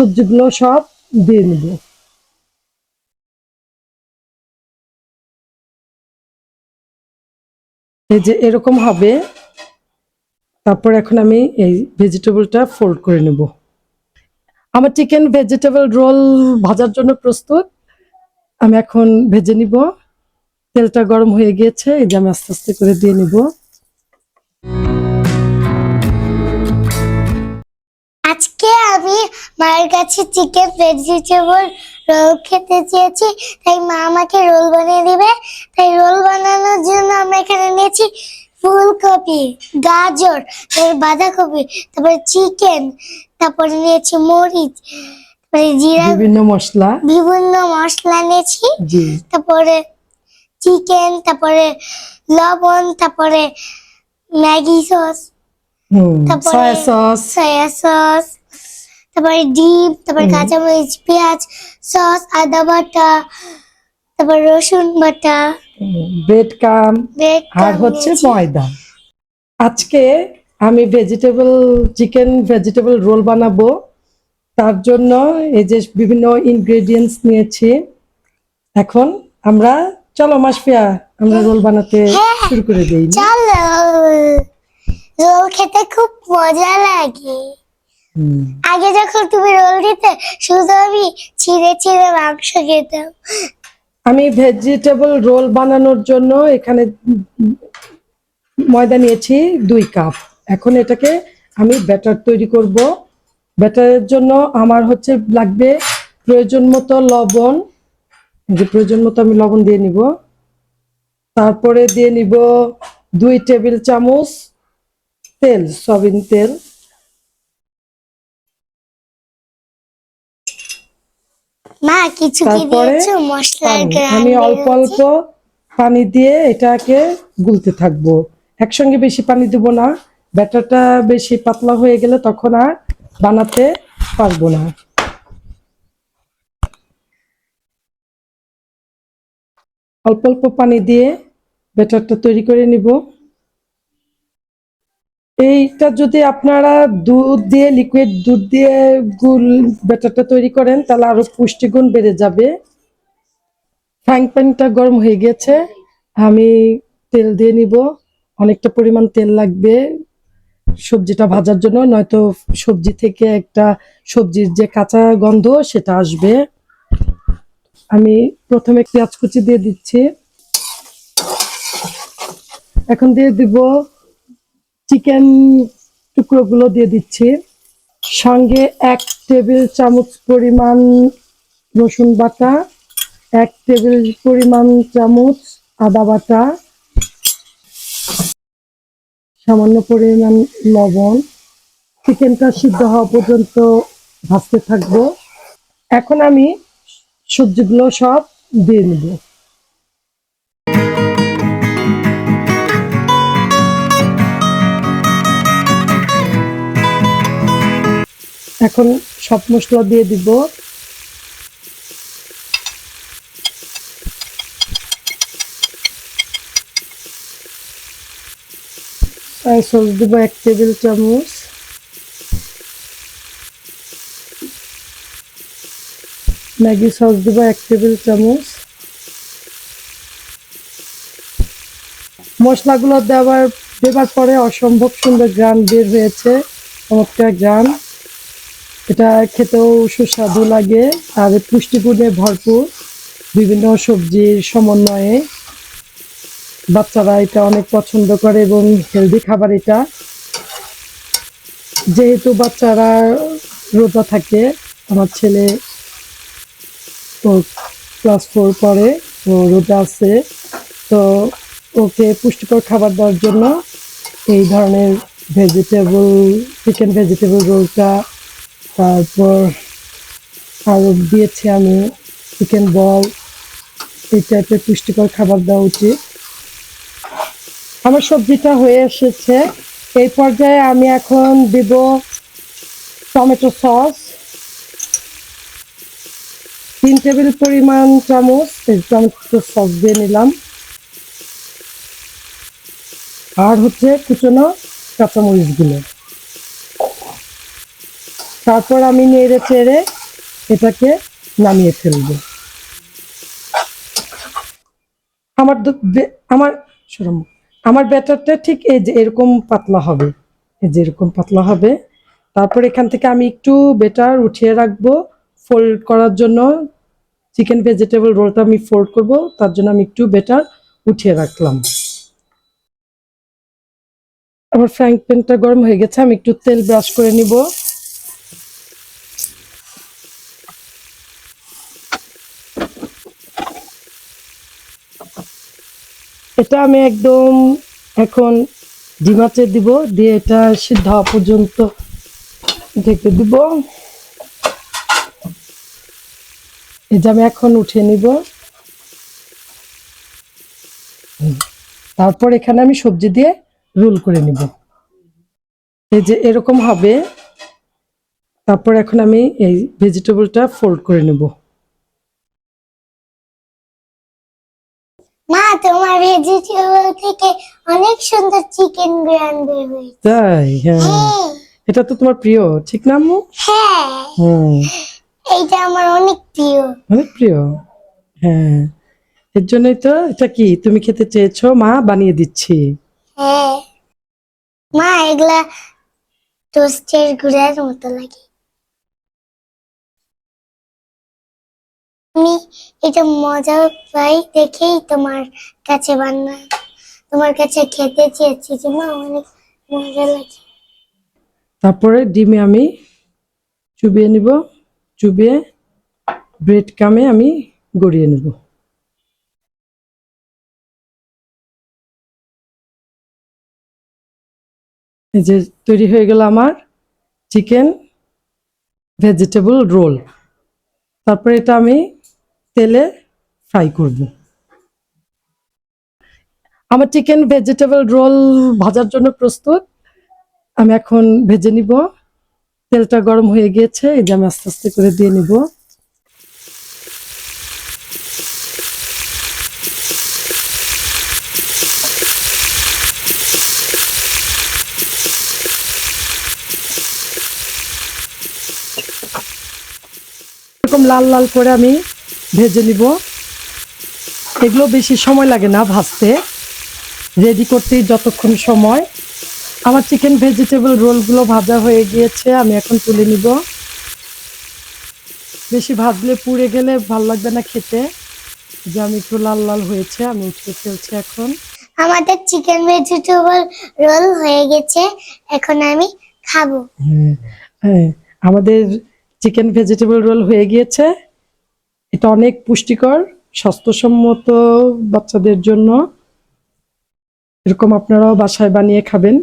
সবজিগুলো সব দিয়ে নিব। এই যে এরকম হবে। তারপর এখন আমি এই ভেজিটেবলটা ফোল্ড করে নেব। আমার চিকেন ভেজিটেবল রোল ভাজার জন্য প্রস্তুত। আমি এখন ভেজে নিব। তেলটা গরম হয়ে গিয়েছে। এই যে আমি আস্তে আস্তে করে দিয়ে নিব। মায়ের কাছে চিকেন ভেজিটেবল রোল খেতে চেয়েছি তাই মা আমাকে রোল বানিয়ে দিবে। তাই রোল বানানোর জন্য আমরা এখানে নিয়েছি ফুলকপি গাজর তারপরে বাঁধাকপি তারপরে চিকেন তারপরে নিয়েছি মরিচ তারপরে জিরা বিভিন্ন মশলা। বিভিন্ন মশলা নিয়েছি তারপরে চিকেন তারপরে লবণ তারপরে ম্যাগি সস তারপরে- সয়া সস। সয়া সস তারপরে ডিম তারপরে কাঁচামরিচ পেঁয়াজ সস আদা বাটা তারপর রসুন বাটা। ব্রেড কাম আর হচ্ছে ময়দা। আজকে আমি ভেজিটেবল চিকেন ভেজিটেবল রোল বানাবো। তার জন্য এই যে বিভিন্ন ইনগ্রেডিয়েন্টস নিয়েছি। এখন আমরা চলো মাসফিয়া আমরা রোল বানাতে হ্যাঁ। শুরু করে দিই। চলো। রোল খেতে খুব মজা লাগে। আগে যখন তুমি রোল দিতে, শুধু আমি ছিঁড়ে ছিঁড়ে মাংস খেতাম। আমি ভেজিটেবল রোল বানানোর জন্য এখানে ময়দা নিয়েছি দুই কাপ। এখন এটাকে আমি ব্যাটার তৈরি করব। ব্যাটারের জন্য আমার হচ্ছে লাগবে প্রয়োজন মতো লবণ। যে প্রয়োজন মতো আমি লবণ দিয়ে নিব। তারপরে দিয়ে নিব দুই টেবিল চামচ তেল, সয়াবিন তেল। মা কিছু কি দিয়েছ? মশলার পানি। গ্রান আমি অল্প অল্প পানি দিয়ে এটাকে গুলতে থাকব। একসঙ্গে বেশি পানি দেব না। ব্যাটারটা বেশি পাতলা হয়ে গেলে তখন আর বানাতে পারব না। অল্প অল্প পানি দিয়ে ব্যাটারটা তৈরি করে নিব। এইটা যদি আপনারা দুধ দিয়ে লিকুইড দুধ দিয়ে গুল ব্যাটারটা তৈরি করেন, তাহলে আরও পুষ্টিগুণ বেড়ে যাবে। ফ্রাইং প্যানটা গরম হয়ে গেছে। আমি তেল দিয়ে নিব। অনেকটা পরিমাণ তেল লাগবে সবজিটা ভাজার জন্য, নয়তো সবজি থেকে একটা সবজির যে কাঁচা গন্ধ, সেটা আসবে। আমি প্রথমে পেঁয়াজ কুচি দিয়ে দিচ্ছি। এখন দিয়ে দিব চিকেন টুকরোগুলো দিয়ে দিচ্ছি। সঙ্গে এক টেবিল চামচ পরিমাণ রসুন বাটা, এক টেবিল পরিমাণ চামচ আদা বাটা, সামান্য পরিমাণ লবণ। চিকেনটা সিদ্ধ হওয়া পর্যন্ত ভাজতে থাকব। এখন আমি সবজিগুলো সব দিয়ে নেব। এখন সব মশলা দিয়ে দিব। সস দেবো এক টেবিল চামচ। ম্যাগি সস দেবো এক টেবিল চামচ। মশলাগুলো দেওয়ার দেওয়ার পরে অসম্ভব সুন্দর গ্রান বের হয়েছে, চমৎকার গ্রান এটা খেতেও সুস্বাদু লাগে আর পুষ্টিগুণে ভরপুর। বিভিন্ন সবজির সমন্বয়ে বাচ্চারা এটা অনেক পছন্দ করে এবং হেলদি খাবার এটা। যেহেতু বাচ্চারা রোজা থাকে, আমার ছেলে তো ক্লাস ফোর পরে তো রোজা আছে, তো ওকে পুষ্টিকর খাবার দেওয়ার জন্য এই ধরনের ভেজিটেবল চিকেন ভেজিটেবল রোলটা তারপর আরও দিয়েছি আমি চিকেন বল এই টাইপের পুষ্টিকর খাবার দেওয়া উচিত। আমার সবজিটা হয়ে এসেছে। এই পর্যায়ে আমি এখন দিব টমেটো সস। তিন টেবিল পরিমাণ চামচ টমেটো সস দিয়ে নিলাম। আর হচ্ছে কুচনো কাঁচামরিচগুলো। তারপর আমি নেড়ে চেড়ে এটাকে নামিয়ে ফেলব। আমার আমার সরম আমার ব্যাটারটা ঠিক এই যে এরকম পাতলা হবে। এই যে এরকম পাতলা হবে। তারপর এখান থেকে আমি একটু বেটার উঠিয়ে রাখব। ফোল্ড করার জন্য চিকেন ভেজিটেবল রোলটা আমি ফোল্ড করব। তার জন্য আমি একটু বেটার উঠিয়ে রাখলাম। আমার ফ্রাইং প্যানটা গরম হয়ে গেছে। আমি একটু তেল ব্রাশ করে নিব। এটা আমি একদম এখন ডিমাচে দিব, দিয়ে এটা সিদ্ধ হওয়া পর্যন্ত ঢেকে দিব। যে আমি এখন উঠিয়ে নিব। তারপর এখানে আমি সবজি দিয়ে রোল করে নিব। এই যে এরকম হবে। তারপর এখন আমি এই ভেজিটেবলটা ফোল্ড করে নেব। মা তোমার ভেজিটেবল থেকে অনেক সুন্দর চিকেন গ্রান বের হয়েছে। তাই? হ্যাঁ। হ্যাঁ। এটা তো তোমার প্রিয় ঠিক না আম্মু? হ্যাঁ। এইটা আমার অনেক প্রিয়। অনেক প্রিয়? হ্যাঁ। এর জন্যই তো এটা কি তুমি খেতে চেয়েছো? মা বানিয়ে দিচ্ছি। হ্যাঁ। মা এগুলা টোস্টের গুঁড়ার মতো লাগে। আমি এটা মজা পাই দেখেই তোমার কাছে বান্না তোমার কাছে খেতে চেয়েছি যে মা, অনেক মজা লাগে। তারপরে ডিমে আমি চুবিয়ে নিব। চুবিয়ে ব্রেড কামে আমি গড়িয়ে নেব। এই যে তৈরি হয়ে গেল আমার চিকেন ভেজিটেবল রোল। তারপরে এটা আমি তেলে ফ্রাই করব। আমার চিকেন ভেজিটেবল রোল ভাজার জন্য প্রস্তুত। আমি এখন ভেজে নিব। তেলটা গরম হয়ে গিয়েছে, এই যে আমি আস্তে আস্তে করে দিয়ে নিব। এরকম লাল লাল করে আমি ভেজে নিব। এগুলো বেশি সময় লাগে না ভাজতে। রেডি করতেই যতক্ষণ সময়। আমার চিকেন ভেজিটেবল রোলগুলো ভাজা হয়ে গিয়েছে আমি এখন তুলে নিব। বেশি ভাজলে পুড়ে গেলে ভালো লাগবে না খেতে। যে আমি একটু লাল লাল হয়েছে আমি উঠিয়ে ফেলছি এখন। আমাদের চিকেন ভেজিটেবল রোল হয়ে গেছে এখন আমি খাব। হ্যাঁ, হ্যাঁ, আমাদের চিকেন ভেজিটেবল রোল হয়ে গিয়েছে। এটা অনেক পুষ্টিকর স্বাস্থ্যসম্মত বাচ্চাদের জন্য। এরকম আপনারাও বাসায় বানিয়ে খাবেন।